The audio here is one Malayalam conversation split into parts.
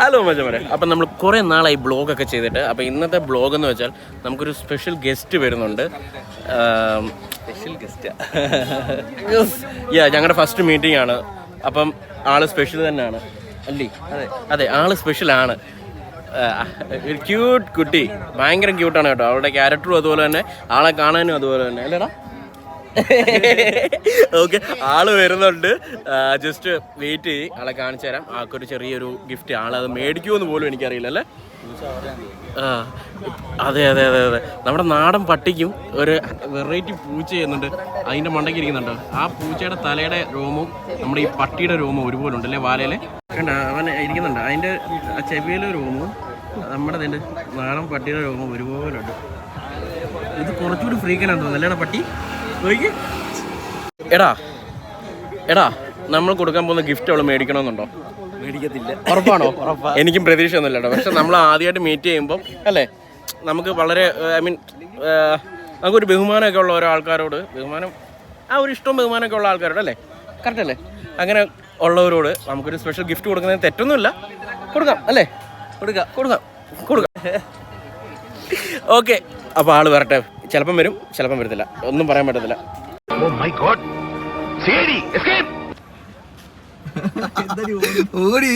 ഹലോ മജമരെ അപ്പം നമ്മൾ കുറേ നാളായി ബ്ലോഗൊക്കെ ചെയ്തിട്ട്. അപ്പോൾ ഇന്നത്തെ ബ്ലോഗ് എന്ന് വെച്ചാൽ നമുക്കൊരു സ്പെഷ്യൽ ഗസ്റ്റ് വരുന്നുണ്ട്. സ്പെഷ്യൽ ഗസ്റ്റ് യാ ഞങ്ങളുടെ ഫസ്റ്റ് മീറ്റിംഗ് ആണ്. അപ്പം ആൾ സ്പെഷ്യൽ തന്നെയാണ്. അല്ലേ? അതെ. അതെ ആൾ സ്പെഷ്യൽ ആണ്. ഒരു ക്യൂട്ട് കുട്ടി. ഭയങ്കര ക്യൂട്ടാണ് കേട്ടോ. അവളുടെ ക്യാരക്ടറും അതുപോലെ തന്നെ ആളെ കാണാനും അതുപോലെ തന്നെ. അല്ലേടാ? ഓക്കെ ആൾ വരുന്നുണ്ട്. ജസ്റ്റ് വെയിറ്റ് ചെയ്യ് ആളെ കാണിച്ചു തരാം. ആൾക്കൊരു ചെറിയൊരു ഗിഫ്റ്റ് ആളത് മേടിക്കുമെന്ന് പോലും എനിക്കറിയില്ല അല്ലേ? ആ അതെ അതെ അതെ അതെ. നമ്മുടെ നാടൻ പട്ടിക്കും ഒരു വെറൈറ്റി പൂച്ച ചെയ്യുന്നുണ്ട്. അതിന്റെ മണ്ടയ്ക്ക് ഇരിക്കുന്നുണ്ട്. ആ പൂച്ചയുടെ തലയുടെ രോമവും നമ്മുടെ ഈ പട്ടിയുടെ രോമവും ഒരുപോലെ ഉണ്ട് അല്ലേ വാലയിലെ? കണ്ട അവൻ ഇരിക്കുന്നുണ്ട്. അതിന്റെ ആ ചെവിയിലെ രോമവും നമ്മുടെ അതിന്റെ നാടൻ പട്ടിയുടെ രോമവും ഒരുപോലെ ഉണ്ട് ഇത് കുറച്ചുകൂടി ഫ്രീക്കനാണ് തോന്നുന്നു അല്ലേടാ പട്ടി? എടാ എടാ നമ്മൾ കൊടുക്കാൻ പോകുന്ന ഗിഫ്റ്റ് അവൾ മേടിക്കണമെന്നുണ്ടോ? മേടിക്കത്തില്ല. ഉറപ്പാണോ? എനിക്കും പ്രതീക്ഷ ഒന്നുമില്ല പക്ഷെ നമ്മൾ ആദ്യമായിട്ട് മീറ്റ് ചെയ്യുമ്പോൾ അല്ലേ? നമുക്ക് വളരെ ഐ മീൻ നമുക്കൊരു ബഹുമാനമൊക്കെ ഉള്ള ഓരോ ആൾക്കാരോട് ബഹുമാനം ആ ഒരു ഇഷ്ടവും ബഹുമാനമൊക്കെ ഉള്ള ആൾക്കാരോട് അല്ലേ? കറക്റ്റ് അല്ലേ? അങ്ങനെ ഉള്ളവരോട് നമുക്കൊരു സ്പെഷ്യൽ ഗിഫ്റ്റ് കൊടുക്കുന്നതിന് തെറ്റൊന്നുമില്ല. കൊടുക്കാം അല്ലേ? കൊടുക്കാം കൊടുക്കാം കൊടുക്കാം. ഓക്കെ അപ്പോൾ ആൾ വരട്ടെ. ചിലപ്പം വരും ചിലപ്പം വരത്തില്ല. ഒന്നും പറയാൻ പറ്റത്തില്ല. Oh! ഓടി?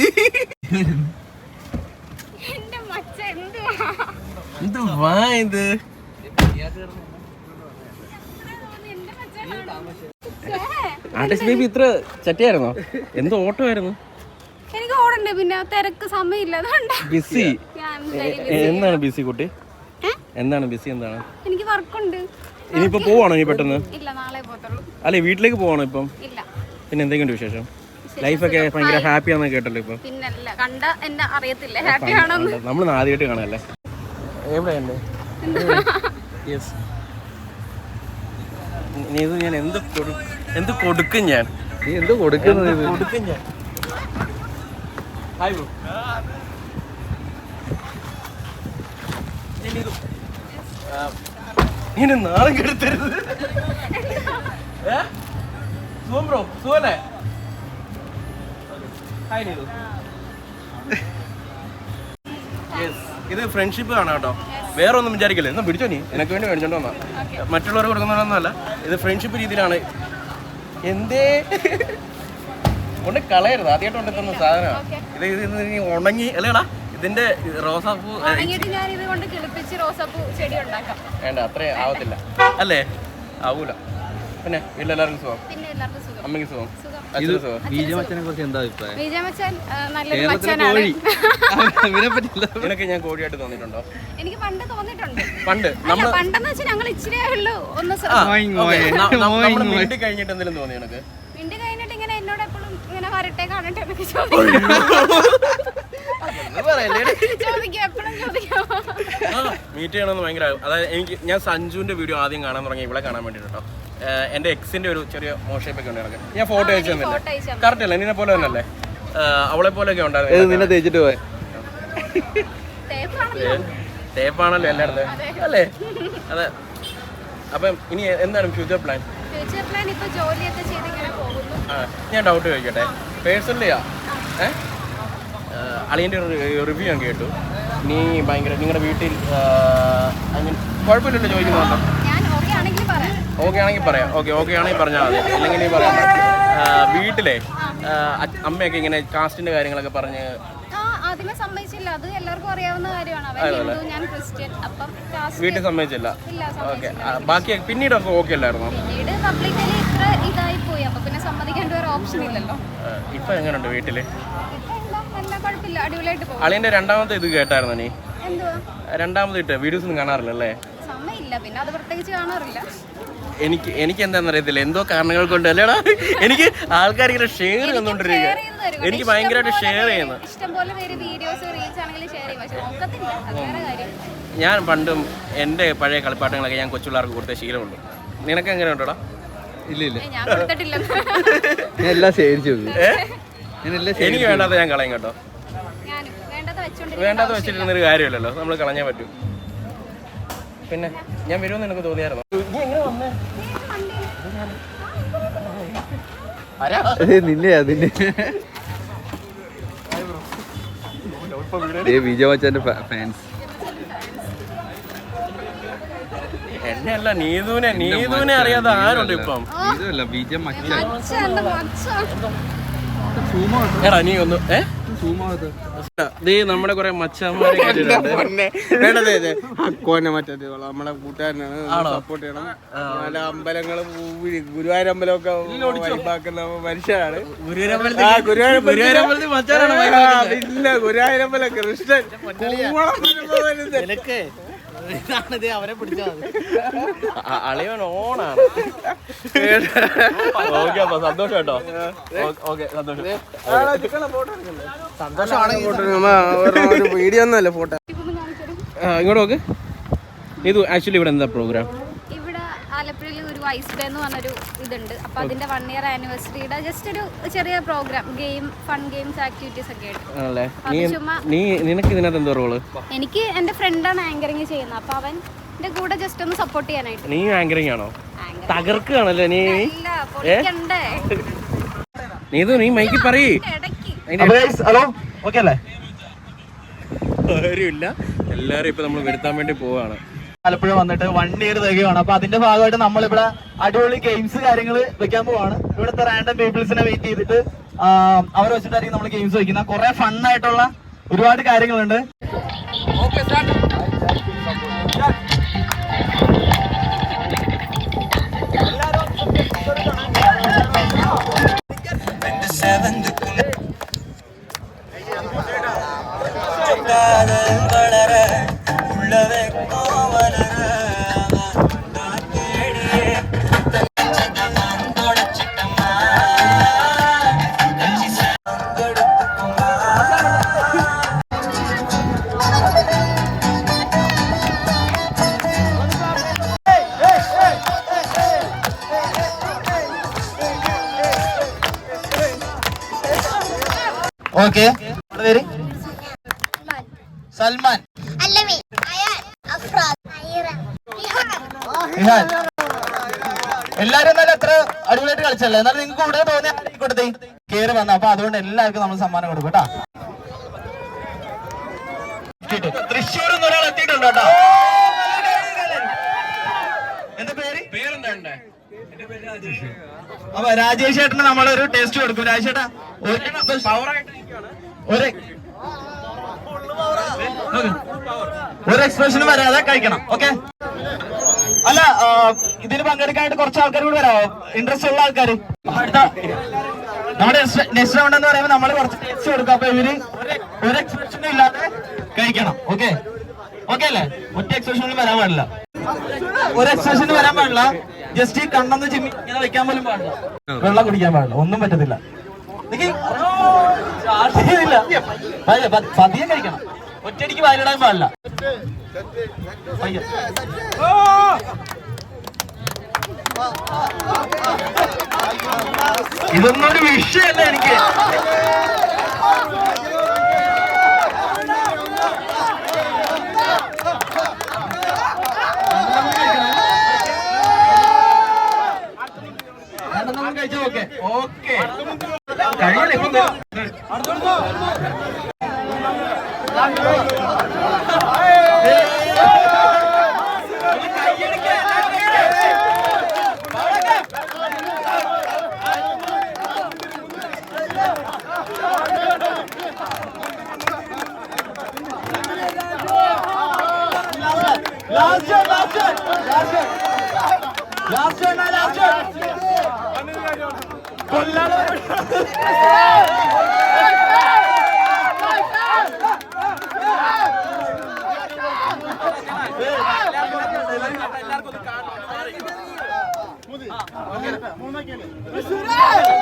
വാ ഇത്? ആർട്ടിസ്റ്റ് ബേബി ഇത്ര ചട്ടിയായിരുന്നോ? എന്തോ ഓട്ടോ ആയിരുന്നു എനിക്ക് ഓടണ്ടേ പിന്നെ തിരക്ക് സമയമില്ല ബിസി. ഞാൻ എന്താണ് ബിസി കുട്ടി? എന്താണ് ബിസി എന്താണ്? എനിക്ക് വർക്കുണ്ട്. ഇനിയിപ്പോ പോവാണോ ഇനി പെട്ടെന്ന്? ഇല്ല നാളെ പോകത്തുള്ളൂ. അല്ലെ വീട്ടിലേക്ക് പോവാണോ ഇപ്പം? ഇല്ല. പിന്നെ എന്തെങ്കിലും വിശേഷം? ലൈഫൊക്കെ ഭയങ്കര ഹാപ്പി ആണെന്ന് കേട്ടല്ലോ ഇപ്പൊ. പിന്നല്ല കണ്ട എന്നെ അറിയത്തില്ല? ഹാപ്പി ആണോ നമ്മൾ ആദ്യമായിട്ട് കാണാല്ലേ? എവിടെയല്ലേ യെസ് നീ ഇത് ഞാൻ എന്ത് കൊടു- എന്ത് കൊടുക്കും ഞാൻ? നീ എന്ത് കൊടുക്കുന്നത് ഇത്? കൊടുക്കും ഞാൻ? ഹായ് ബ്രോ നീ നാളെ കെടുത്തരുത്? സുഖം ബ്രോ സുഖല്ലേ? Hi Neethu Yes. ഇത് ഫ്രണ്ട്ഷിപ്പ് ആണ് കേട്ടോ. വേറെ ഒന്നും വിചാരിക്കില്ല? എന്നാ പിടിച്ചോ നീ. എനിക്ക് വേണ്ടി മേടിച്ചോണ്ട് വന്നാ. മറ്റുള്ളവർ കൊടുക്കുന്നതൊന്നുമല്ല. ഇത് ഫ്രണ്ട്ഷിപ്പ് രീതിയിലാണ്. എന്തേ? കൊണ്ട് കളയരുത്. ആദ്യമായിട്ട് കൊണ്ടെത്തുന്ന സാധനമാണ്. ഇത് ഇത് ഇത് നീ ഉണങ്ങി അല്ലേടാ ഇതിന്റെ റോസാപ്പൂ ഏ, ഉണങ്ങിയിട്ട് ഞാൻ ഇത് കൊണ്ട് കിളിപ്പിച്ച് റോസപ്പൂ ചെടി ഉണ്ടാക്കാം. വേണ്ട അത്രേ ആവത്തില്ല. അല്ലേ? ആവൂല. പിന്നെ വീട്ടിലെല്ലാവർക്കും സുഖം? പിന്നെ എല്ലാവർക്കും സുഖം. അമ്മയ്ക്ക് സുഖം? സുഖം. അച്ഛനും സുഖം? ബീജമച്ചനെ കുറിച്ച് എന്താ അഭിപ്രായം? വിജയ മച്ചാൻ നല്ലൊരു മച്ചാനാണ്. പറ്റില്ല നിനക്ക് ഞാൻ കോടിയായിട്ട് തോന്നിയിട്ടുണ്ടോ? എനിക്ക് പണ്ട് തോന്നിയിട്ടുണ്ട്. പണ്ട്. അല്ല നമ്മൾ പണ്ടെന്ന് വെച്ചാൽ ഞങ്ങൾ ഇച്ചിരി ഉള്ളൂ. ഒന്ന് ശ്ര- നമ്മൾ മിണ്ടി കഴിഞ്ഞിട്ട് എന്തെങ്കിലും തോന്നി നിനക്ക്? മിണ്ടി കഴിഞ്ഞിട്ട് ഇങ്ങനെ എന്നോട് എപ്പോഴും ഇങ്ങനെ വരട്ടെ കാണട്ടെ എന്നൊക്കെ ചോദിക്കും. മീറ്റ് ചെയ്യണമെന്ന് ഭയങ്കര അതായത് എനിക്ക് ഞാൻ സഞ്ജുവിന്റെ വീഡിയോ ആദ്യം കാണാൻ തുടങ്ങി ഇവിടെ കാണാൻ വേണ്ടിട്ട് കേട്ടോ ഏഹ് എന്റെ എക്സിന്റെ ഒരു ചെറിയ മോഷേപ്പൊക്കെ ഉണ്ട് എനിക്ക് ഞാൻ ഫോട്ടോ അയച്ചു തന്നില്ല. കറക്റ്റ് അല്ലേ? നിന്നെ പോലെ തന്നെയല്ലേ? ഏഹ് അവളെ പോലെയൊക്കെ ഉണ്ടായിരുന്നു നിന്നെ തേച്ചിട്ട് പോയ? തേപ്പാണല്ലോ. എല്ലായിടത്തും. അല്ലേ? അതെ. അപ്പം ഇനി എന്താണ് ഫ്യൂച്ചർ പ്ലാൻ ഫ്യൂച്ചർ പ്ലാൻ ഇപ്പൊ ജോലിയൊക്കെ ചെയ്ത് ഇങ്ങനെ പോകുന്നു. ഞാൻ ഡൗട്ട് ചോദിക്കട്ടെ. പേഴ്സണലിയാ ഏ? അളിയന്റെ ഒരു റിവ്യൂ ഞാൻ കേട്ടു. നീ ഭയങ്കര നിങ്ങളുടെ വീട്ടിൽ അങ്ങനെ കുഴപ്പമില്ലല്ലോ ചോദിക്കുന്നുണ്ടോ ഓക്കെ ആണെങ്കിൽ പറയാം. ഓക്കെ ഓക്കെ ആണെങ്കിൽ പറഞ്ഞാൽ മതി. അല്ലെങ്കിൽ നീ പറയാം. വീട്ടിലെ അമ്മയൊക്കെ ഇങ്ങനെ കാസ്റ്റിന്റെ കാര്യങ്ങളൊക്കെ പറഞ്ഞ് സമ്മതിച്ചില്ല. അത് എല്ലാവർക്കും അറിയാവുന്ന കാര്യമാണ്. ഞാൻ ക്രിസ്ത്യൻ. അപ്പം വീട്ടിൽ സമ്മതിച്ചില്ല. ഓക്കെ ബാക്കി പിന്നീടൊക്കെ ഓക്കെ അല്ലായിരുന്നു? പിന്നീട് പബ്ലിക്കലി ഇത്ര ഇതായി പോയി. അപ്പൊ പിന്നെ സമ്മതിക്കേണ്ട ഒരു ഓപ്ഷൻ ഇല്ലല്ലോ. ഇപ്പൊ എങ്ങനെയുണ്ട് വീട്ടിൽ? ഇപ്പൊ അളിയന്റെ രണ്ടാമത്തെ ഇത് കേട്ടായിരുന്നു നീ? രണ്ടാമത് ഇട്ട് വീഡിയോസ് ഒന്നും കാണാറില്ല അല്ലേ സമയമില്ല. പിന്നെ അത് പ്രത്യേകിച്ച് കാണാറില്ല. എനിക്ക് എനിക്ക് എന്താണെന്ന് അറിയത്തില്ല. എന്തോ കാരണങ്ങൾ കൊണ്ട് അല്ലേടാ എനിക്ക് ആൾക്കാർ ഇങ്ങനെ ഷെയർ ചെയ്യുന്നുണ്ടിരിക്കുക എനിക്ക് ഭയങ്കരമായിട്ട് ഷെയർ ചെയ്യുന്നു വീഡിയോസ് റീൽസ് ആണെങ്കിലും ഷെയർ ചെയ്യും. പക്ഷെ നോക്കത്തില്ല. അത് വേറെ ഞാൻ പണ്ടും എന്റെ പഴയ കളിപ്പാട്ടങ്ങളൊക്കെ ഞാൻ കൊച്ചുള്ളാർക്ക് കൊടുത്ത ശീലമുണ്ട്. നിനക്ക് എങ്ങനെ ഉണ്ടോടാ ഇല്ല. ഇല്ല ഞാൻ കൊടുത്തിട്ടില്ല. ഞാൻ എല്ലാം ശേഖരിച്ചു എനിക്ക് ശേഖരിച്ചു വേണ്ടാത്ത ഞാൻ കളയും കേട്ടോ. വേണ്ടാത്ത വെച്ചിട്ടിരുന്നൊരു കാര്യമില്ലല്ലോ. നമ്മൾ കളഞ്ഞാൽ പറ്റും. പിന്നെ ഞാൻ വരുമെന്ന് എനിക്ക് തോന്നിയായിരുന്നു? വിജയ മച്ചാന്റെ ഫാൻസ് നീതുവിനെ നീതുവിനെ അറിയാതെ ആരുണ്ട് ഇപ്പം? വിജയ എന്താ മച്ച? എടാ നീ ഒന്ന് ഏ? ദേ നമ്മുടെ കുറെ മച്ചന്മാരെ. അക്കോനെ മറ്റേ നമ്മളെ കൂട്ടുകാരനാണ്. സപ്പോർട്ട് ചെയ്യണം. നല്ല അമ്പലങ്ങളും ഗുരുവായൂർ അമ്പലമൊക്കെ വൈബാക്കുന്ന മനുഷ്യനാണ് ആ, ഗുരുവായൂരമ്പലത്തിൽ ആ, പിന്നെ ഗുരുവായൂരമ്പലം കൃഷ്ണൻ. അവരെ അ- അളിയൻ ഓണാണ്. ഓക്കെ അപ്പൊ സന്തോഷം കേട്ടോ. ഓക്കെ സന്തോഷം. Video photo. ഇങ്ങോട്ട് നോക്ക്. ഇത് ആക്ച്വലി ഇവിടെ എന്താ പ്രോഗ്രാം ഐസ് ഡേ എന്ന് പറഞ്ഞൊരു ഇതുണ്ട്. അപ്പൊ അതിന്റെ വൺ ഇയർ ആനിവേഴ്സറിയുടെ ജസ്റ്റ് ഒരു ചെറിയ programme game fun games activities ഒക്കെ ആയിട്ട്. എനിക്ക് എന്റെ ഫ്രണ്ടാണ് ആങ്കറിങ് ചെയ്യുന്നത്. അപ്പൊ അവൻ എന്റെ കൂടെ ജസ്റ്റ് ഒന്ന് സപ്പോർട്ട് ചെയ്യാനായിട്ട്. നീ ആങ്കറിങ് ആണോ? നീ? നീ ഇത് നീ മൈക്കി പറയ്. ഹലോ ഓക്കെ അല്ലേ? ആരുമില്ല. എല്ലാരും ഇപ്പൊ നമ്മൾ വരുത്താൻ വേണ്ടി പോവാണ്. ആലപ്പുഴ വന്നിട്ട് വൺ ഇയർ തികയാണ് അപ്പൊ അതിന്റെ ഭാഗമായിട്ട് നമ്മളിവിടെ അടിപൊളി ഗെയിംസ് കാര്യങ്ങൾ വെക്കാൻ പോവാണ്. ഇവിടുത്തെ റാൻഡം പീപ്പിൾസിനെ വെയിറ്റ് ചെയ്തിട്ട് അവർ വെച്ചിട്ടായിരിക്കും നമ്മൾ ഗെയിംസ് വെക്കുന്ന കുറെ ഫൺ ആയിട്ടുള്ള ഒരുപാട് കാര്യങ്ങളുണ്ട്. ഓക്കെ. പേര്? സൽമാൻ. എല്ലാരും എന്നാലും എത്ര അടിപൊളിയായിട്ട് കളിച്ചല്ലേ? എന്നാലും നിങ്ങൾക്ക് കൂടെ തോന്നിയ കൊടുത്തേ കേറി വന്ന. അപ്പൊ അതുകൊണ്ട് എല്ലാവർക്കും നമ്മൾ സമ്മാനം കൊടുക്കും കേട്ടാ. തൃശ്ശൂർ ഒരാൾ എത്തിയിട്ടുണ്ട് കേട്ടോ. എന്താ പേര്? പേരെന്താ അപ്പൊ രാജേഷ് ചേട്ടന് നമ്മളൊരു ടേസ്റ്റ് കൊടുക്കും. രാജേഷ് ചേട്ടാ ഒരു ഒരു ഒരു എക്സ്പ്രഷനും വരാതെ കഴിക്കണം ഓക്കെ അല്ല ഇതിന് പങ്കെടുക്കാനായിട്ട് കുറച്ച് ആൾക്കാർ കൂടി വരാമോ ഇൻട്രസ്റ്റ് ഉള്ള ആൾക്കാർ അടുത്ത നമ്മുടെ നെക്സ്റ്റ് റൗണ്ട് എന്ന് പറയുമ്പോൾ നമ്മൾ കുറച്ച് ടേസ്റ്റ് കൊടുക്കും. അപ്പൊ ഇവർ ഒരു- എക്സ്പ്രഷനും ഇല്ലാതെ കഴിക്കണം ഓക്കെ ഓക്കെ അല്ലേ? ഒറ്റ എക്സ്പ്രഷനും വരാൻ പാടില്ല. ഒരു എക്സ്പ്രഷന് വരാൻ പാടില്ല. ജസ്റ്റ് ഈ കണ്ണൊന്ന് ചിമ്മി ഇങ്ങനെ വെക്കാൻ പോലും പാടില്ല. വെള്ളം കുടിക്കാൻ പാടില്ല. ഒന്നും പറ്റത്തില്ല. പതിയെ കഴിക്കണം. ഒറ്റയടിക്ക് വായിലിടാൻ പാടില്ല. ഇതൊന്നൊരു ഇതൊന്നും ഒരു വിഷയമല്ല എനിക്ക് ഓക്കെ. ഓക്കെ. കഴിയില്ല ഇപ്പം last last last last Mona Kelly.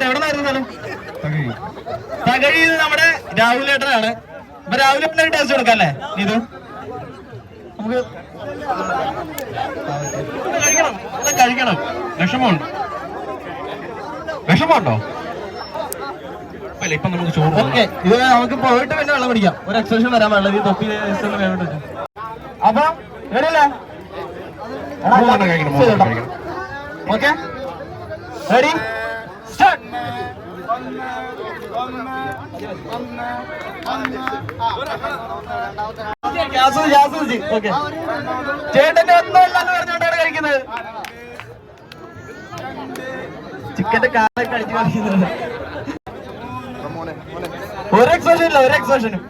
ഏട്ടൻ എവിടെ നിന്നായിരുന്നു സ്ഥലം തകഴിയിൽ നമ്മുടെ രാഹുൽ ഏട്ടനാണ് അപ്പൊ രാഹുൽ ഏട്ടനെ ടേസ്റ്റ് കൊടുക്കാം അല്ലേ ഇത് നമുക്ക് കഴിക്കണം കഴിക്കണം. വിഷമമുണ്ട്. വിഷമമുണ്ടോ? ഇപ്പൊ നമുക്ക് ചോറ് ഓക്കെ ഇത് നമുക്ക് പോയിട്ട് പിന്നെ വെള്ളം പിടിക്കാം ഒരു എക്സ്പ്രഷൻ വരാൻ പാടില്ല. ഈ തൊപ്പി വേണ്ട. അപ്പൊ വരില്ലേ ഓക്കെ? റെഡി ചേട്ടന്റെ ഒന്നും ഇല്ലെന്ന് പറഞ്ഞുകൊണ്ടാണ് കഴിക്കുന്നത് ചിക്കന്റെ കാലൊക്കെ അടിച്ചു കളിക്കുന്നത് ഒരു എക്സോഷൻ ഇല്ല ഒരു എക്സോഷനും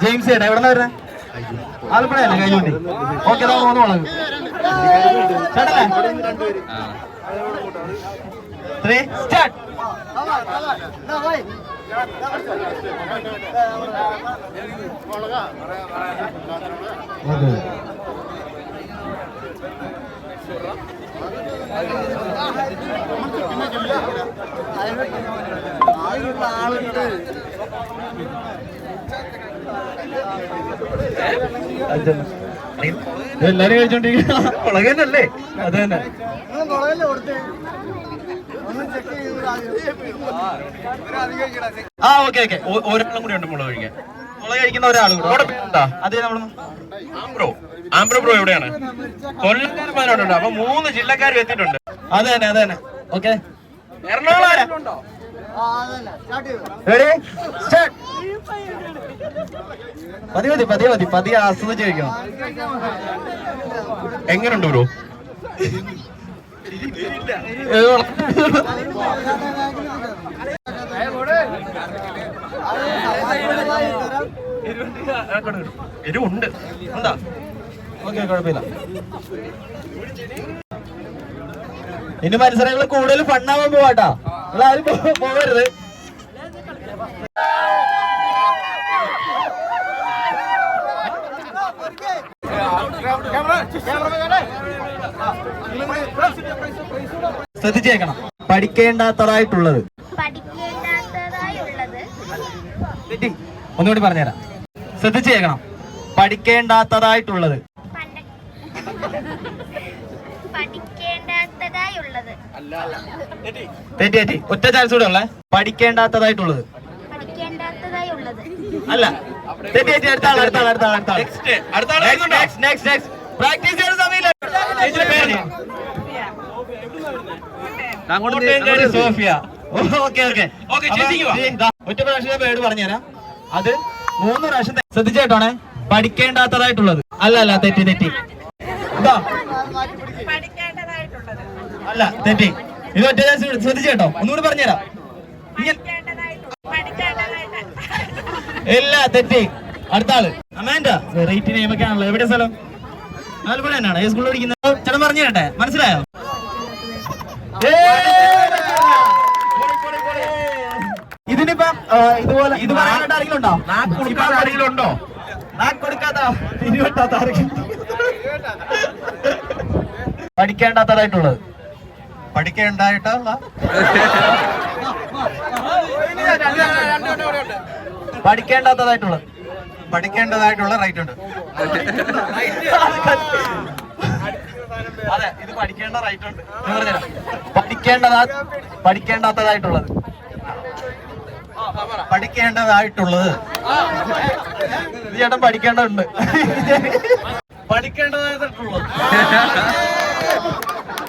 ജെയിംസ് ചേട്ടാ എവിടെ വരുന്നത് ആലപ്പുഴയല്ലേ കൈകൊണ്ട് ഓക്കെ മൂന്ന് മുളക് ചേട്ടല്ലേ ത്രീ സ്റ്റാർട്ട് എല്ലാരും കഴിച്ചോണ്ടിരിക്കുന്ന തന്നെയല്ലേ അത് തന്നെ. ആ ഓക്കെ ഓക്കെ. ഒരാളും കൂടി ഉണ്ട് മുളക് കഴിക്കാൻ. മുളക് കഴിക്കുന്ന ഒരാൾ കൂടെ. പേരെന്താ അതെ നമ്മൾ ആംബ്രോ ആംബ്രോ ബ്രോ എവിടെയാണ്? കൊല്ലക്കാരന്മാരുണ്ട് അപ്പൊ മൂന്ന് ജില്ലക്കാർ എത്തിയിട്ടുണ്ട്. അത് തന്നെ അത് തന്നെ. ഓക്കെ. എറണാകുളം? റെഡി സ്റ്റാർട്ട് പതി മതി പതിയെ മതി പതിയെ ആസ്വദിച്ച് കഴിക്കണം എങ്ങനുണ്ട് ബ്രോ? എരിവുണ്ട്. എന്താ ഓക്കെ കുഴപ്പമില്ല. ഇനി മത്സരങ്ങൾ കൂടുതൽ ഫണ്ണാവാൻ പോവാട്ടാ. പോകരുത് ശ്രദ്ധിച്ചേക്കണം. പഠിക്കേണ്ടാത്തതായിട്ടുള്ളത്. ഒന്നുകൂടി പറഞ്ഞുതരാം. ശ്രദ്ധിച്ചേക്കണം. പഠിക്കേണ്ടാത്തതായിട്ടുള്ളത്. തെറ്റി തെറ്റി. ഒറ്റ ചാൻസ് കൂടെ ഉള്ളേ. പഠിക്കേണ്ടാത്തതായിട്ടുള്ളത്. അല്ല. തെറ്റി തെറ്റി. അടുത്ത ആൾ അടുത്ത ആൾ അടുത്ത ആൾ അടുത്ത ആൾ നെക്സ്റ്റ് അടുത്ത ആൾ നെക്സ്റ്റ് നെക്സ്റ്റ് നെക്സ്റ്റ് പ്രാക്ടീസ് ചെയ്യുന്ന സമയമില്ല. ചേച്ചിയുടെ പേര് അങ്ങോട്ട് സോഫിയ. Okay okay. Okay, ചേച്ചിക്ക് വാ. ഒറ്റ പ്രാവശ്യം പേര് പറഞ്ഞുതരാം. അത് മൂന്ന് പ്രാവശ്യം ശ്രദ്ധിച്ചേട്ടോണേ പഠിക്കേണ്ടാത്തതായിട്ടുള്ളത്. അല്ല അല്ല തെറ്റി തെറ്റി. ഇതാ അല്ല തെറ്റി ഇത് ഒറ്റ ശ്രദ്ധിച്ചു ശ്രദ്ധിച്ചേട്ടോ ഒന്നുകൂടി പറഞ്ഞുതരാം. ഇല്ല തെറ്റി അടുത്ത ആൾ. അമാൻഡ. വെറൈറ്റി നെയിമൊക്കെ ആണല്ലോ. എവിടെ സ്ഥലം? ആലപ്പുഴ തന്നെയാണ്? ഏത് സ്കൂളിൽ പഠിക്കുന്നത്? ചേട്ടൻ പറഞ്ഞു തരട്ടെ. മനസ്സിലായോ? ഇതിനിപ്പം ഇതുപോലെ ഇത് പറയാനായിട്ട് ആരെങ്കിലും ഉണ്ടോ? നാക്ക് കൊടുക്കാത്ത ആരെങ്കിലും ഉണ്ടോ? നാക്ക് കൊടുക്കാത്ത ഇനി വെട്ടാത്ത ആരെങ്കിലും പഠിക്കേണ്ടാത്തതായിട്ടുള്ളത്. പഠിക്കേണ്ടായിട്ടുള്ള പഠിക്കേണ്ടാത്തതായിട്ടുള്ള പഠിക്കേണ്ടതായിട്ടുള്ള റൈറ്റ് ഉണ്ട്. അതെ ഇത് പഠിക്കേണ്ട റൈറ്റ് ഉണ്ട്. പഠിക്കേണ്ടതാ പഠിക്കേണ്ടാത്തതായിട്ടുള്ളത്. പഠിക്കേണ്ടതായിട്ടുള്ളത്. ചേട്ടൻ പഠിക്കേണ്ടതുണ്ട്. പഠിക്കേണ്ടതായിട്ടുള്ളത്.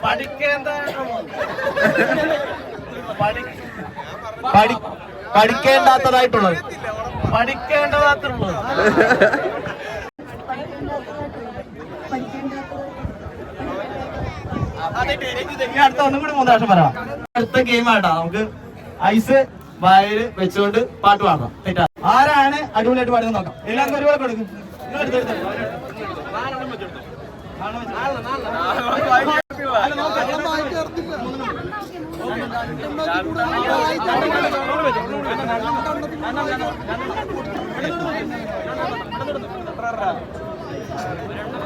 പഠിക്കേണ്ടതായിട്ടുള്ളത് പഠി- പഠി- പഠിക്കേണ്ടാത്തതായിട്ടുള്ളത്. പഠിക്കേണ്ടതായിട്ടുള്ളത് അടുത്ത ഒന്നും കൂടി മൂന്ന് പ്രാവശ്യം പറയാം. അടുത്ത ഗെയിം ആട്ടാ. നമുക്ക് ഐസ് വയൽ വെച്ചുകൊണ്ട് പാട്ട് പാടാം. തെറ്റാ. ആരാണ് അടിപൊളിയായിട്ട് പാടുന്നത് നോക്കാം. എല്ലാവർക്കും ഒരുപോലെ കൊടുക്കും.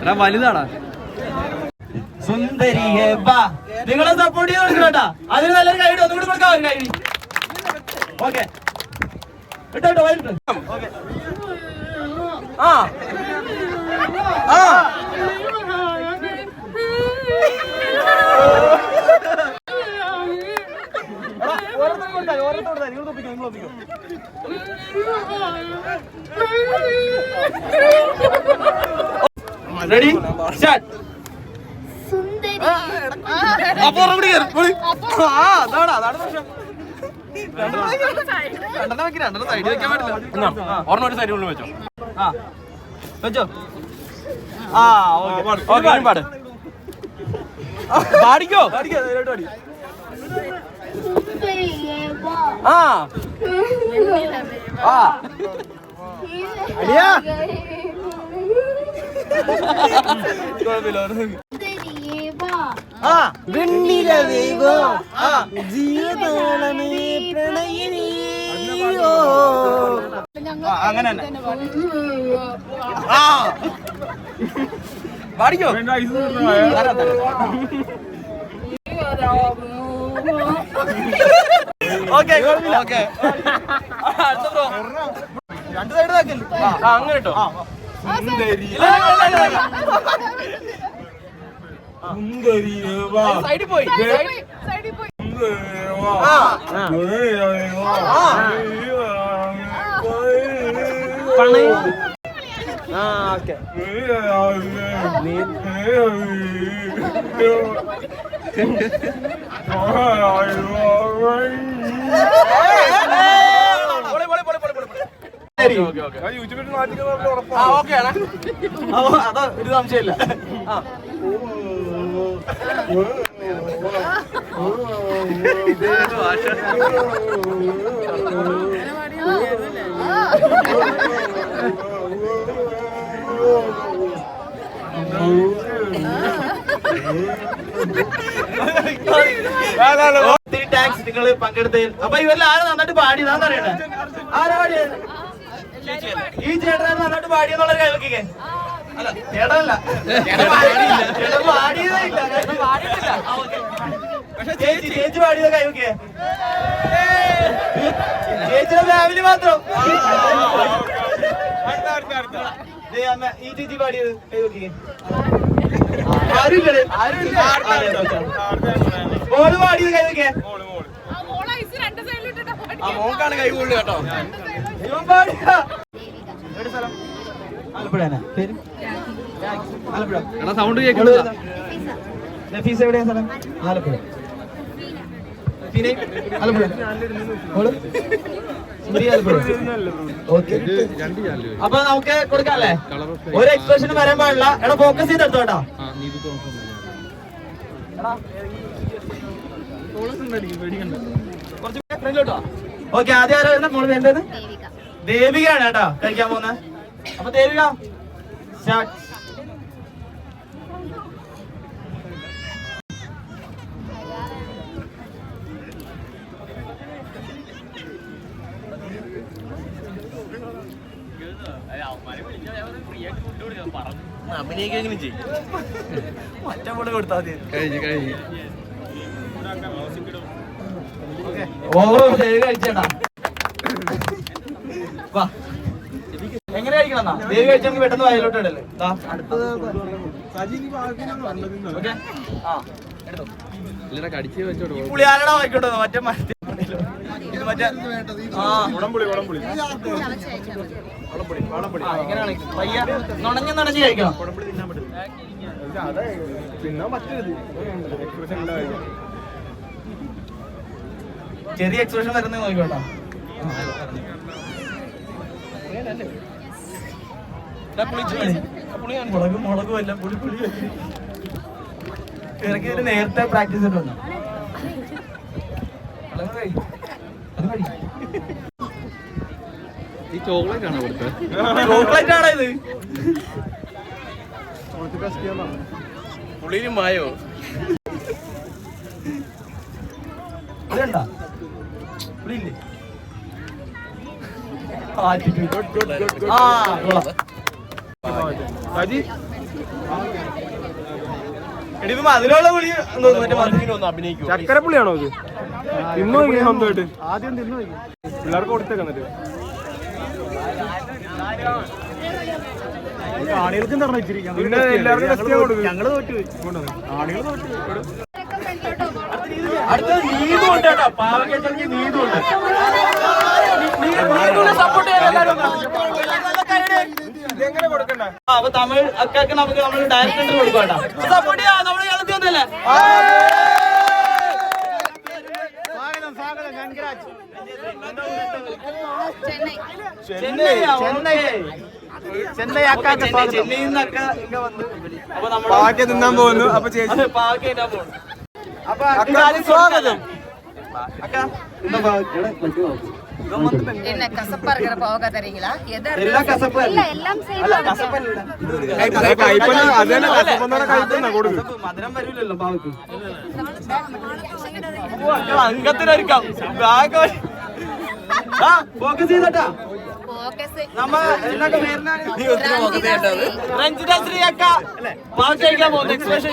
എടാ വലുതാടാ. സുന്ദരിയെ വാ. നിങ്ങളെ സപ്പോർട്ട് ചെയ്ത് കൊടുക്കണോട്ടാ അതിന് നല്ലൊരു കൈഡ് ഒന്നുകൂടി കൊടുക്കാം ഒരു ഓക്കെ വൈകിട്ട് ആ. ആ. റെഡി സ്റ്റാർട്ട് സുന്ദരി. അപ്പൊ അതാണ് അതാണ് പ്രശ്നം. രണ്ടെണ്ണം വെക്ക് രണ്ടെണ്ണം സൈഡിൽ വെക്കാൻ പാടില്ല ഒരെണ്ണം ഒരു സൈഡിൽ വെച്ചോ. ആ. വെച്ചോ. ആ ഓക്കെ. ഓക്കെ പാട്. പാടിക്കോ ആ. ആ. അടിയാ. ആ. വെണ്ണിലവേഗോ ആ ജീവതാളമേ പ്രണയിനി. ആ, അങ്ങനെ ആ. പാടിക്കോ ഓക്കെ ഓക്കെ രണ്ട് സൈഡ് നോക്കല്ലേ ആ അങ്ങനെ കേട്ടോ സൈഡിൽ പോയി ആ ആ ആ ആ, ഓക്കേ. അതോ ഒരു സംശയമില്ല. ആ. ഒത്തിരി ടാക്സ് നിങ്ങൾ പങ്കെടുത്തതിൽ അപ്പൊ ഇവരിൽ ആരും നന്നായിട്ട് പാടിയതാന്ന് അറിയണേ ആരാ പാടിയത്? ഈ ചേട്ടനാണ് നന്നായിട്ട് പാടിയെന്നുള്ളൊരു കേൾക്കിക്കേ. അല്ല ചേട്ടനല്ല. ചേട്ടൻ പാടിയില്ല. ചേട്ടൻ പാടിയിട്ടില്ല. പക്ഷെ ചേച്ചി ചേച്ചി പാടിയത് കൈവക്കേ ചേച്ചിയുടെ ഫാമിലി മാത്രം. ദേ അമ്മ, ഈ ചേച്ചി പാടിയത് മോൾ പാടിയത് കൈവക്കേ ആ മോക്കാണ് കൈ കൂടുതൽ കേട്ടോ ഇവൻ പാടിയ എവിടെ സ്ഥലം ആലപ്പുഴ പേര് ആലപ്പുഴ എടാ സൗണ്ട് മോൾ നഫീസ് എവിടെയാ സ്ഥലം ആലപ്പുഴ പിന്നെ ആലപ്പുഴ മോൾ അപ്പൊ നമുക്ക് കൊടുക്കാല്ലേ? ഒരു എക്സ്പ്രഷനും വരാൻ പാടില്ല. എടാ ഫോക്കസ് ചെയ്ത് എടുത്തോ ഓക്കെ ആദ്യം ആരാ വരുന്ന? മോൾ വേണ്ടത് ദേവിക. ദേവികയാണ് കേട്ടോ. കഴിക്കാൻ പോകുന്നത്. അപ്പൊ ദേവിക സ്റ്റാർട്ട് അഭിനയിക്കെങ്കിലും ചെയ്യും? മറ്റേ പോലെ കൊടുത്താൽ മതി. കഴിഞ്ഞു കഴിഞ്ഞു. ഓ കഴിച്ചേട്ടാ. വാ. എങ്ങനെ കഴിക്കണം എന്നാ? ദേവി കഴിച്ചാൽ നമുക്ക് പെട്ടെന്ന് വയലോട്ട് ഇടല്ലേ? അടുത്തത് ഓക്കേ? ആ എടുത്തോ ഇല്ലടാ കടിച്ച് വെച്ചോട് ഈ പുളി ആരടാ വായിക്കോട്ടെ മറ്റേ മറ്റേ ഇത് മറ്റേ ആ ആ, എങ്ങനെയാണ് പയ്യ നുണഞ്ഞ് നുണഞ്ഞ് കഴിക്കണം. ചെറിയ എക്സ്പ്രഷൻ വരുന്നത് നോക്കിക്കോട്ടോ. മുളക് മുളകും എല്ലാം പുളി പുളി. ഇറക്കി നേരത്തെ പ്രാക്ടീസ് ചെയ്തിട്ടുണ്ടോ മുളക് കഴി. അത് കഴി. ഈ ചോക്ലേറ്റ് ആണോ കൊടുത്തത് ചോക്ലേറ്റ് ആണോ ഇത്? പുള്ളിയിലും മായോ? അതിനുള്ള മറ്റേ അഭിനയിക്കും ചക്കരപ്പുള്ളിയാണോ ഇത്? തിന്നു നോക്കി സ്വന്തമായിട്ട്? ആദ്യം തിന്നു നോക്കി പിള്ളേർക്ക് പിന്നെ എല്ലാവർക്കും തോറ്റു. അടുത്തത് നീതു ഉണ്ട് കേട്ടോ. പാവക്കേട്ടെങ്കിൽ നീതു ഉണ്ട്. നീതുവിനെ സപ്പോർട്ട് ചെയ്യാൻ കൊടുക്കണ്ട? അപ്പൊ തമിഴ് അക്കാക്ക് നമുക്ക് നമ്മൾ ഡയറക്ടറിന് കൊടുക്കണ്ട സപ്പോർട്ട് ചെയ്യാം. നമ്മൾ കളത്തി ഒന്നല്ലേ ചെന്നൈ ചെന്നൈ ചെന്നൈ ചെന്നൈ അക്കാക്ക് ചെന്നൈയിൽ നിന്ന് അക്ക ഇങ്ങ വന്ന് അപ്പൊ നമ്മൾ പാവയ്ക്ക തിന്നാൻ പോകുന്നു അപ്പൊ ചേച്ചി പാവക്ക ഇടാൻ പോകുന്നു അപ്പൊ അക്കാക്ക് സ്വാഗതം അക്ക എന്താ പാവക്ക என்ன கசப்பா இருக்கிற பாவக்கா தரீங்களா எதை എല്ലാം കസപ്പ് ഇല്ല എല്ലാം സെയിം ആണ് കസപ്പല്ല കൈപ്പന അത് തന്നെ കസപ്പൊന്നാണ് കൈപ്പന കൊടുക്കും മധുരം വരൂലല്ലോ പാവക്ക് അംഗത്തിനൊരുക്കാം ബാഗ് ഫോക്കസ് ചെയ്തട്ടാ. എക്സ്പ്രഷൻ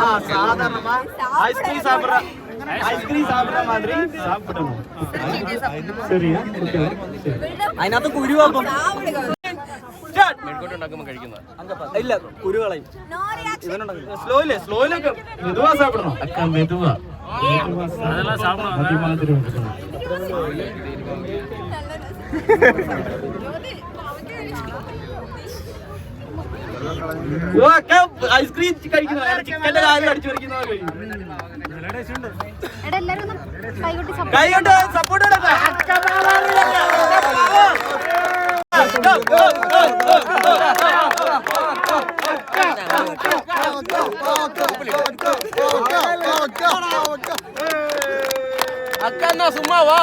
ആ സാധാരണ ഐസ്ക്രീം ഐസ്ക്രീം ശരിയാ അതിനകത്ത് കുരുവാപ്പം മെഴുക്കോട്ട് ഉണ്ടാക്കുമ്പോൾ കഴിക്കുന്നത് ഇല്ല കുരുകളയും സ്ലോയിൽ സ്ലോയിലൊക്കെ മെതുവാ സാപ്പിടണം അക്ക മെതുവാ ഐസ്ക്രീം കഴിക്കുന്ന ചിക്കന്റെ കാര്യം അടിച്ചു പറിക്കുന്ന കൈകൊണ്ട് സപ്പോർട്ട് കൈകൊട്ടി support കൈ കൊണ്ട് സപ്പോർട്ട് അക്ക എന്നാ സുമ്മാ വാ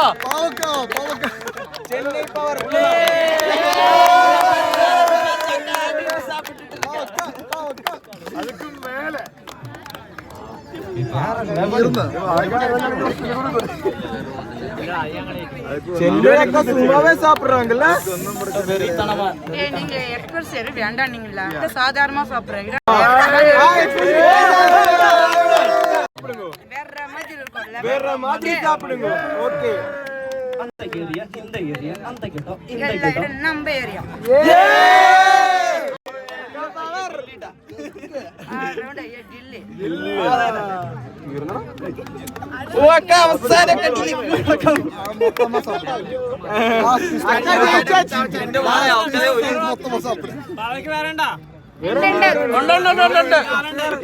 செல்வரக்கா சும்மாவே சாப்பிடுறாங்கல்ல நீங்க வேற மாதிரி சாப்பிடுங்க ஓகே அந்த ஏரியா இந்த ஏரியா அந்த கிட்ட இந்த கிட்ட நம்ம ஏரியா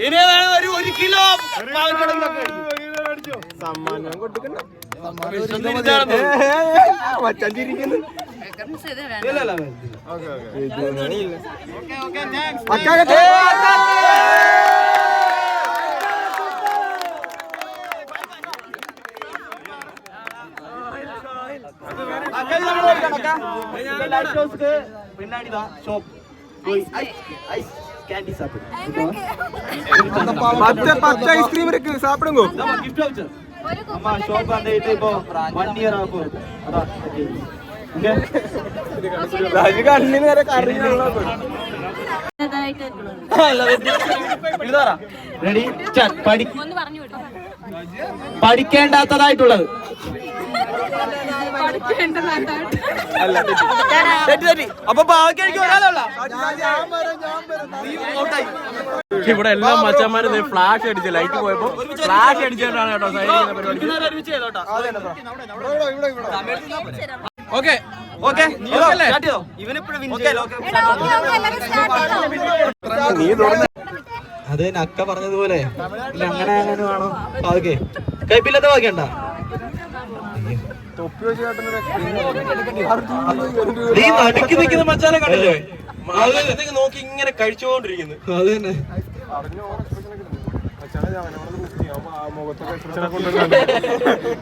ഇനി ഒരു ഒരു കിലോ സമ്മാനം കൊടുക്കണം മച്ചാൻ ചിരിക്കുന്നു பின்னாடிதான் ஷோப் போய் ஐஸ் கேண்டி சாப்பிடுங்க பத்து பத்து ஐஸ்கிரீம் இருக்கு சாப்பிடுங்க நம்ம கிஃப்ட் வச்சோம் ஆமா ஷோப் அந்த இப்போ ஒன் இயர் ஆகும் அதான் കണ്ണിന് വരെ റെഡി? പഠി പഠിക്കേണ്ടാത്തതായിട്ടുള്ളത്. അപ്പൊ ഒരാളല്ല ഇവിടെ എല്ലാ മച്ചന്മാരും ഫ്ലാഷ് അടിച്ച് ലൈറ്റ് പോയപ്പോ ഫ്ലാഷ് അടിച്ചിട്ടാണ് കേട്ടോ സൈഡിൽ പരിപാടി. ഓക്കെ ഓക്കെ അത് നക്ക പറഞ്ഞതുപോലെ. ഇല്ല അങ്ങനെ അങ്ങനെ വേണോ? ഓക്കെ. കൈപ്പില്ലാത്ത വാക്കണ്ട നീ നടുക്ക് നിൽക്കുന്ന മച്ചാനെ കണ്ടില്ലേ? നോക്കി ഇങ്ങനെ കഴിച്ചുകൊണ്ടിരിക്കുന്നു. അത് തന്നെ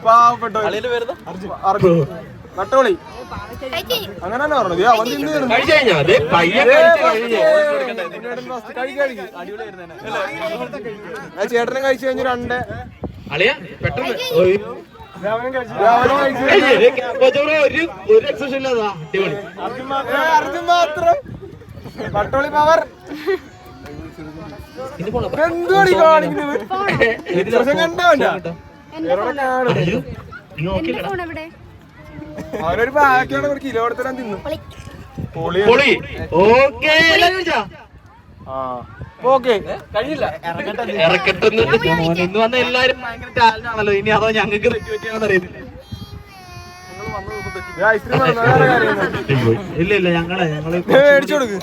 പാവപ്പെട്ടോ വരുന്ന നട്ടോളി. അങ്ങനെ തന്നെ അവൻ ചേട്ടനും കഴിച്ചു കഴിഞ്ഞു രണ്ട്. അളിയ പെട്ടെന്ന് രാവിലെ കഴിച്ചു ഒരു ഒരു എക്സസൈസ് ഇല്ലാതാ. അടിപൊളി. അർജുൻ മാത്രം. പട്ടോളി പവർ. എന്തുവാണ് കാണിക്കുന്നത്? കണ്ടോ ബാക്കിയാണ് ഒരു കിലോ എടുത്തിട്ട് തിന്നു. പൊളി. പൊളി. ഓക്കെ. ആ. ഓക്കെ. ഇറക്കട്ടെന്ന് ഇന്ന് വന്ന എല്ലാരും ഭയങ്കര ടാലന്റ് ആണല്ലോ. ഇനി അതോ ഞങ്ങൾക്ക് തെറ്റി പറ്റിയാണെന്ന് അറിയത്തില്ല. ഐസ്ക്രീം ഇല്ല ഇല്ല ഞങ്ങളെ ഞങ്ങൾ മേടിച്ചു കൊടുക്ക്.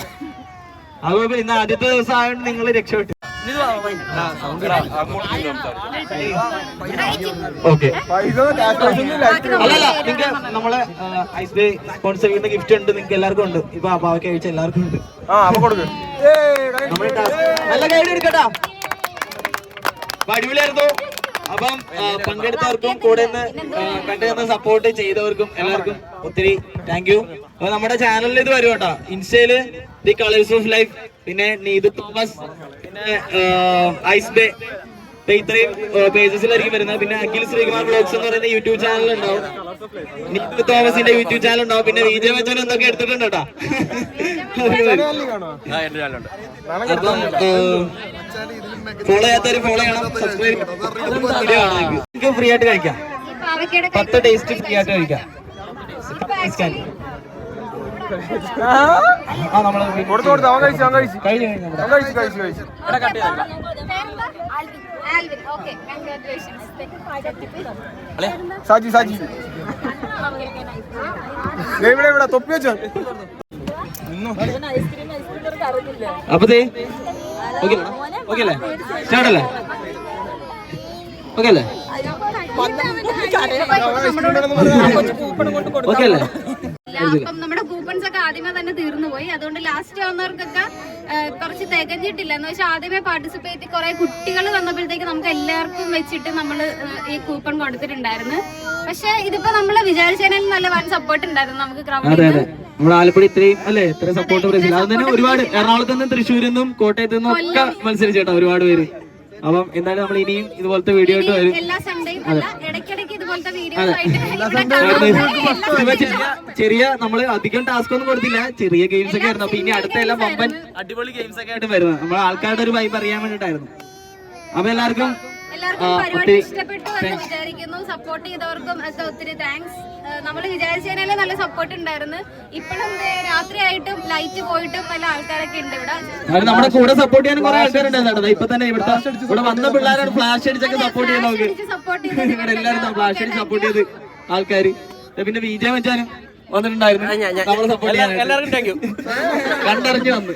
അതുപോലെ ഇന്ന് ആദ്യത്തെ ദിവസം ആയതുകൊണ്ട് നിങ്ങൾ രക്ഷപ്പെട്ടു. ഓക്കെ അല്ലല്ല നിങ്ങൾക്ക് നമ്മളെ ഐസ് ഡേ സ്പോൺസർ ചെയ്യുന്ന ഗിഫ്റ്റ് ഉണ്ട് നിങ്ങൾക്ക് എല്ലാവർക്കും ഉണ്ട്. ഇപ്പൊ അപ്പാവയ്ക്ക് കഴിച്ച എല്ലാവർക്കും ഉണ്ട്. നല്ല ഗൈഡ് എടുക്കട്ടാ അടിപൊളിയായിരുന്നു. അപ്പം പങ്കെടുത്തവർക്കും കൂടെ നിന്ന് കണ്ടുനിന്ന് സപ്പോർട്ട് ചെയ്തവർക്കും എല്ലാവർക്കും ഒത്തിരി താങ്ക് യു അപ്പൊ നമ്മുടെ ചാനലിൽ ഇത് വരും കേട്ടോ. ഇൻസ്റ്റയിൽ ദി കളേഴ്സ് ഓഫ് ലൈഫ് പിന്നെ നീതു തോമസ് പിന്നെ ഐസ് ഇത്രയും പേജസിലായിരിക്കും വരുന്നത്. പിന്നെ അഖിൽ ശ്രീകുമാർ ബ്ലോഗ്സ് എന്ന് പറയുന്ന യൂട്യൂബ് ചാനൽ ഉണ്ടാവും. തോമസിന്റെ യൂട്യൂബ് ചാനൽ ഉണ്ടാവും. പിന്നെ വിജയ വച്ചൻ എന്തൊക്കെ എടുത്തിട്ടുണ്ട് കേട്ടോ? അപ്പം ഫോളോ ചെയ്യാത്തവര് ഫോളോ ചെയ്യണം. സബ്സ്ക്രൈബ് ഫ്രീ ആയിട്ട് കഴിക്കാം. പത്ത് ടേസ്റ്റ് ഫ്രീ ആയിട്ട് കഴിക്കാം. കൊടുത്തു കൊടുത്തു അവൻ കഴിച്ചു അവൻ കഴിച്ചു അവൻ കഴിച്ചു കഴിച്ചു കഴിച്ചു സാജി സാജി ഇവിടെ ഇവിടെ തൊപ്പി വെച്ചോ അപ്പത്തേ ഓക്കെ ഓക്കെ അല്ലേ സ്റ്റാർട്ട് അല്ലേ ഓക്കെ അല്ലേ ഓക്കെ അല്ലേ? അപ്പം നമ്മുടെ കൂപ്പൺസ് ഒക്കെ ആദ്യമേ തന്നെ തീർന്നു പോയി അതുകൊണ്ട് ലാസ്റ്റ് വന്നവർക്കൊക്കെ കുറച്ച് തികഞ്ഞിട്ടില്ല. എന്ന് വെച്ചാൽ ആദ്യമേ പാർട്ടിസിപ്പേറ്റ് കുറെ കുട്ടികൾ വന്നപ്പോഴത്തേക്ക് നമുക്ക് എല്ലാവർക്കും വെച്ചിട്ട് നമ്മൾ ഈ കൂപ്പൺ കൊടുത്തിട്ടുണ്ടായിരുന്നു. പക്ഷെ ഇതിപ്പോ നമ്മൾ വിചാരിച്ചതിനും നല്ല വൻ സപ്പോർട്ട് ഉണ്ടായിരുന്നു നമുക്ക് ക്രൗഡ് നമ്മുടെ ആലപ്പുഴ ഇത്രയും അല്ലേ ഇത്രയും സപ്പോർട്ട് അത് തന്നെ ഒരുപാട് എറണാകുളത്ത് നിന്നും തൃശ്ശൂരിൽ നിന്നും കോട്ടയത്ത് നിന്നും ഒക്കെ മത്സരിച്ചേട്ടാ ഒരുപാട് പേര്. അപ്പം എന്തായാലും നമ്മൾ ഇനിയും ഇതുപോലത്തെ വീഡിയോ ആയിട്ട് വരും. എല്ലാ സൺഡേയും അല്ല ചെറിയ നമ്മൾ അധികം ടാസ്ക് ഒന്നും കൊടുത്തില്ല. ചെറിയ ഗെയിംസ് ഒക്കെ ആയിരുന്നു. അപ്പൊ ഇനി അടുത്ത എല്ലാം പമ്പൻ അടിപൊളി ഗെയിംസ് ഒക്കെ ആയിട്ട് വരുന്നത്. നമ്മളെ ആൾക്കാരുടെ ഒരു വൈബ് അറിയാൻ വേണ്ടിട്ടായിരുന്നു അപ്പൊ എല്ലാവർക്കും എല്ലാവർക്കും പരിപാടി ഒത്തിരി ഇഷ്ടപ്പെട്ടു എന്ന് വിചാരിക്കുന്നു. സപ്പോർട്ട് ചെയ്തവർക്കും ഒത്തിരി താങ്ക്സ് നമ്മൾ വിചാരിച്ചതിനെ നല്ല സപ്പോർട്ട് ഉണ്ടായിരുന്നു. ഇപ്പോഴും രാത്രിയായിട്ടും ലൈറ്റ് പോയിട്ടും പല ആൾക്കാരൊക്കെ ഉണ്ട് ഇവിടെ. നമ്മുടെ കൂടെ സപ്പോർട്ട് ചെയ്യാൻ കുറെ ആൾക്കാരുണ്ടായിരുന്നു. ഇപ്പൊ തന്നെ ഇവിടുത്തെ ഇവിടെ വന്ന പിള്ളേരാണ് ഫ്ലാഷ് അടിച്ചൊക്കെ സപ്പോർട്ട് ചെയ്യാൻ നോക്കി. സപ്പോർട്ട് ഇവിടെ എല്ലാവരും ഫ്ലാഷ് അടിച്ച് സപ്പോർട്ട് ചെയ്ത് ആൾക്കാർ പിന്നെ വിജയം വെച്ചാലും വന്നിട്ടുണ്ടായിരുന്നു. എല്ലാവർക്കും താങ്ക് യു കണ്ടറിഞ്ഞു വന്ന്.